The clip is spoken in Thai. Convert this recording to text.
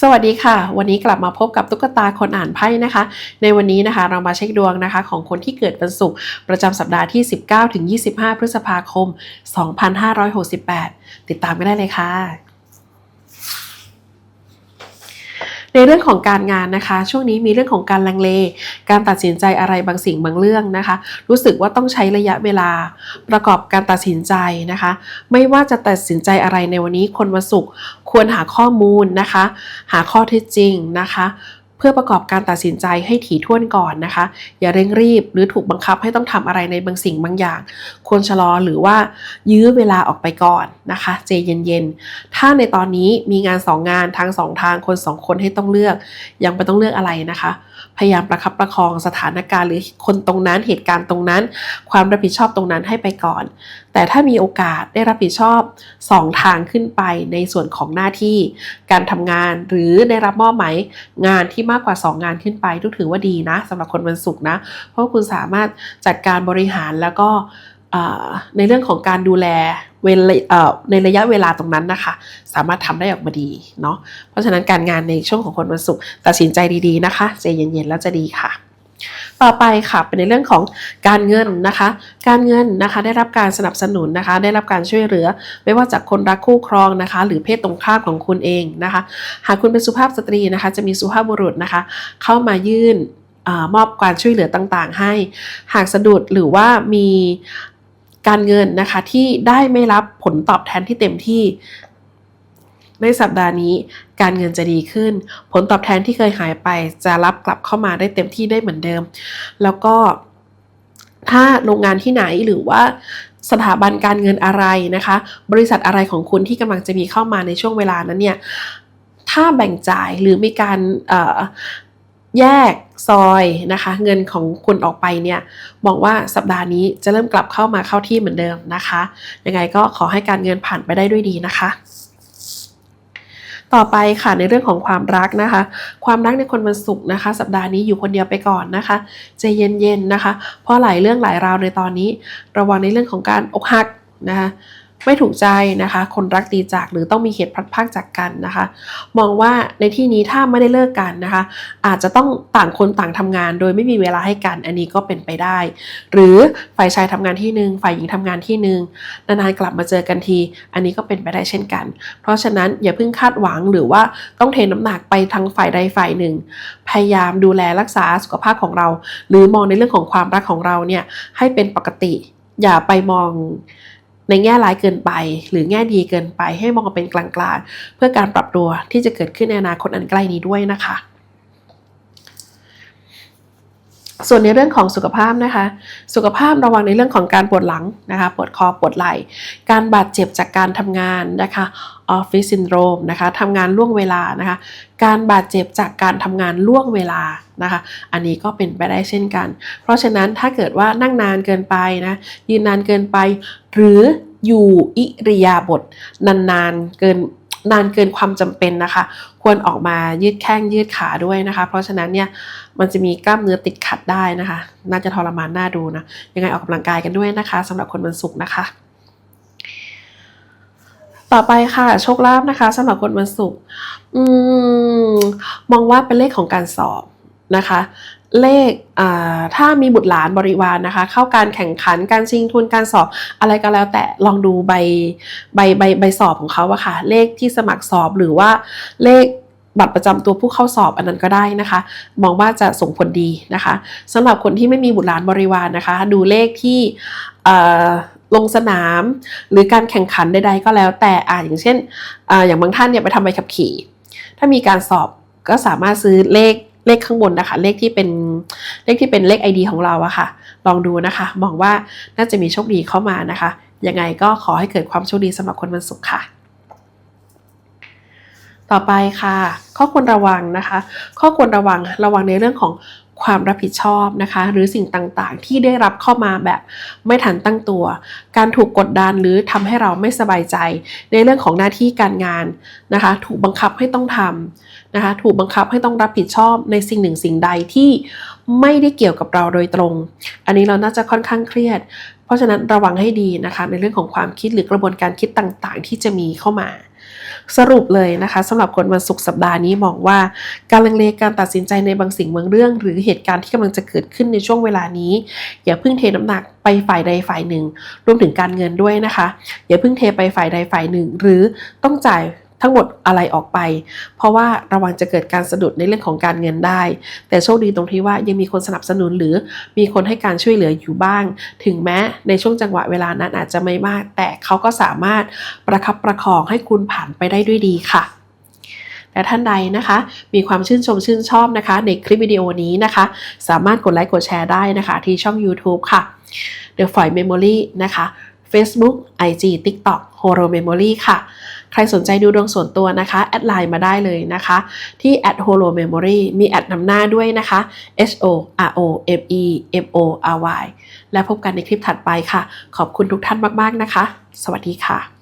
สวัสดีค่ะ วันนี้กลับมาพบกับตุ๊กตาคนอ่านไพ่นะคะ ในวันนี้นะคะเรามาเช็คดวงนะคะ ของคนที่เกิดวันศุกร์ประจำสัปดาห์ที่ 19-25 พฤษภาคม 2568 ติดตามกันได้เลยค่ะ ในเรื่องของการงานนะคะ ช่วงนี้มีเรื่องของการลังเล การตัดสินใจอะไรบางสิ่งบางเรื่องนะคะ รู้สึกว่าต้องใช้ระยะเวลาประกอบการตัดสินใจนะคะ ไม่ว่าจะตัดสินใจอะไรในวันนี้คนวันศุกร์ควรหาข้อมูลนะคะ หาข้อเท็จจริงนะคะ เพื่อประกอบการตัดสินใจให้ถี่ถ้วนก่อนนะคะ อย่าเร่งรีบหรือถูกบังคับให้ต้องทำอะไรในบางสิ่งบางอย่าง ควรชะลอหรือว่ายื้อเวลาออกไปก่อนนะคะใจเย็นๆ ถ้าในตอนนี้มีงานสองงานทางสองทางคนสองคนให้ต้องเลือก ยังไม่ต้องเลือกอะไรนะคะ พยายามประคับประคองสถานการณ์หรือคนตรงนั้นเหตุการณ์ตรงนั้น ความรับผิดชอบตรงนั้นให้ไปก่อน แต่ถ้ามีโอกาสได้รับผิดชอบ 2 ทางขึ้นไปในส่วนของหน้าที่ การทำงานหรือได้รับมอบหมายงานที่มากกว่า 2 งานขึ้นไปทุกถือว่าดีนะสำหรับคนวันศุกร์นะ เพราะคุณสามารถจัดการบริหารแล้วก็ในเรื่องของการดูแลเวลในระยะเวลาตรงนั้นนะคะ สามารถทำได้ออกมาดีเนาะเพราะฉะนั้นการงานในช่วงของคนวันศุกร์ตัดสินใจดีๆนะคะใจเย็นๆแล้วจะดีค่ะ ต่อไปค่ะเป็นในเรื่องของการเงินนะคะ การเงินนะคะได้รับการสนับสนุนนะคะ ได้รับการช่วยเหลือ ไม่ว่าจากคนรักคู่ครองนะคะ หรือเพศตรงข้ามของคุณเองนะคะ หากคุณเป็นสุภาพสตรีนะคะ จะมีสุภาพบุรุษนะคะ เข้ามายื่นอมอบการช่วยเหลือต่างๆ ให้ หากสะดุดหรือว่ามีการเงินนะคะที่ได้ไม่รับผลตอบแทนที่เต็มที่ ในสัปดาห์นี้การเงินจะดีขึ้น ผลตอบแทนที่เคยหายไปจะรับกลับเข้ามาได้เต็มที่ได้เหมือนเดิม แล้วก็ถ้าโรงงานที่ไหนหรือว่าสถาบันการเงินอะไรนะคะ บริษัทอะไรของคุณที่กำลังจะมีเข้ามาในช่วงเวลานั้นเนี่ย ถ้าแบ่งจ่ายหรือมีการแยกซอยนะคะ เงินของคุณออกไปเนี่ยมองว่าสัปดาห์นี้จะเริ่มกลับเข้ามาเข้าที่เหมือนเดิมนะคะ ยังไงก็ขอให้การเงินผ่านไปได้ด้วยดีนะคะ ต่อไปค่ะในเรื่องของความรักนะคะ ความรักในคนวันศุกร์นะคะ สัปดาห์นี้อยู่คนเดียวไปก่อนนะคะใจเย็นๆนะคะ เพราะหลายเรื่องหลายราวในตอนนี้ ระวังในเรื่องของการอกหักนะคะ ไม่ถูกใจนะคะ คนรักตีจากหรือต้องมีเหตุพลัดพรากจากกันนะคะ มองว่าในที่นี้ถ้าไม่ได้เลิกกันนะคะ อาจจะต้องต่างคนต่างทำงาน โดยไม่มีเวลาให้กัน อันนี้ก็เป็นไปได้ หรือฝ่ายชายทำงานที่หนึ่งฝ่ายหญิงทำงานที่หนึ่งนานๆกลับมาเจอกันที อันนี้ก็เป็นไปได้เช่นกัน เพราะฉะนั้นอย่าเพิ่งคาดหวังหรือว่าต้องเทน้ำหนักไปทางฝ่ายใดฝ่ายหนึ่ง พยายามดูแลรักษาสุขภาพของเรา หรือมองในเรื่องของความรักของเราเนี่ยให้เป็นปกติ อย่าไปมอง ในแง่ร้ายเกินไป หรือแง่ดีเกินไปให้มองเป็นกลางๆ เพื่อการปรับตัวที่จะเกิดขึ้นในอนาคตอันใกล้นี้ด้วยนะคะ ส่วนในเรื่องของสุขภาพนะคะ สุขภาพระวังในเรื่องของการปวดหลังนะคะ ปวดคอปวดไหล่ การบาดเจ็บจากการทำงานนะคะออฟฟิศซินโดรมนะคะทำงานล่วงเวลานะคะ การบาดเจ็บจากการทำงานล่วงเวลานะคะ อันนี้ก็เป็นไปได้เช่นกัน เพราะฉะนั้นถ้าเกิดว่านั่งนานเกินไปนะยืนนานเกินไป หรืออยู่อิริยาบถนานๆเกินนานเกินความจำเป็นนะคะ ควรออกมายืดแข้งยืดขาด้วยนะคะ เพราะฉะนั้นเนี่ยมันจะมีกล้ามเนื้อติดขัดได้นะคะ น่าจะทรมานน่าดูนะยังไงออกกำลังกายกันด้วยนะคะสำหรับคนวันศุกร์นะคะต่อไปค่ะโชคลาภนะคะสำหรับคนวันศุกร์มมองว่าเป็นเลขของการสอบ นะคะ เลขถ้ามีบุตรหลานบริวารนะคะ เข้าการแข่งขันการชิงทุนการสอบอะไรก็แล้ว แต่ลองดูใบใบใบใบสอบของเขาอะค่ะ เลขที่สมัครสอบหรือว่าเลขบัตรประจำตัวผู้เข้าสอบอันนั้นก็ได้นะคะ มองว่าจะส่งผลดีนะคะสำหรับคนที่ไม่มีบุตรหลานบริวารนะคะ ดูเลขที่ลงสนาม หรือการแข่งขันใดๆก็แล้วแต่อ่าอย่างเช่นออย่างบางท่านเนี่ยไปทำใบขับขี่ ถ้ามีการสอบก็สามารถซื้อเลข เลขข้างบนนะคะ เลขที่เป็นเลขที่เป็นเลข ID ของเราอะค่ะ ลองดูนะคะ มองว่าน่าจะมีโชคดีเข้ามานะคะ ยังไงก็ขอให้เกิดความโชคดีสำหรับคนวันศุกร์ค่ะต่อไปค่ะ ข้อควรระวังนะคะ ข้อควรระวังระวังในเรื่องของ ความรับผิดชอบนะคะ หรือสิ่งต่างๆ ที่ได้รับเข้ามาแบบไม่ทันตั้งตัว การถูกกดดันหรือทำให้เราไม่สบายใจ ในเรื่องของหน้าที่การงานนะคะ ถูกบังคับให้ต้องทำนะคะ ถูกบังคับให้ต้องรับผิดชอบในสิ่งหนึ่งสิ่งใดที่ไม่ได้เกี่ยวกับเราโดยตรง อันนี้เราน่าจะค่อนข้างเครียด ราะฉะนั้นระวังให้ดีนะคะในเรื่องของความคิดหรือกระบวนการคิดต่างๆ ที่จะมีเข้ามา สรุปเลยนะคะสำหรับคนวันศุกร์สัปดาห์นี้มองว่าการลังเลการตัดสินใจในบางสิ่งบางเรื่อง หรือเหตุการณ์ที่กำลังจะเกิดขึ้นในช่วงเวลานี้ อย่าเพิ่งเทน้ำหนักไปฝ่ายใดฝ่ายหนึ่ง รวมถึงการเงินด้วยนะคะ อย่าเพิ่งเทไปฝ่ายใดฝ่ายหนึ่ง หรือต้องจ่าย ทั้งหมดอะไรออกไป เพราะว่าระวังจะเกิดการสะดุดในเรื่องของการเงินได้ แต่โชคดีตรงที่ว่ายังมีคนสนับสนุนหรือมีคนให้การช่วยเหลืออยู่บ้าง ถึงแม้ในช่วงจังหวะเวลานั้นอาจจะไม่มาก แต่เขาก็สามารถประคับประคองให้คุณผ่านไปได้ด้วยดีค่ะและท่านใดนะคะ มีความชื่นชมชื่นชอบนะคะ ในคลิปวิดีโอนี้นะคะ สามารถกดไลค์กดแชร์ได้นะคะ ที่ช่อง YouTube ค่ะ The f o i Memory นะคะ Facebook IG TikTok Horo Memory ค่ะ ใครสนใจดูดวงส่วนตัวนะคะแอดไลน์มาได้เลยนะคะ ที่ at holo memory มีแอดนำหน้าด้วยนะคะ h o r o m e m o r y และพบกันในคลิปถัดไปค่ะ ขอบคุณทุกท่านมาก ๆ นะคะ สวัสดีค่ะ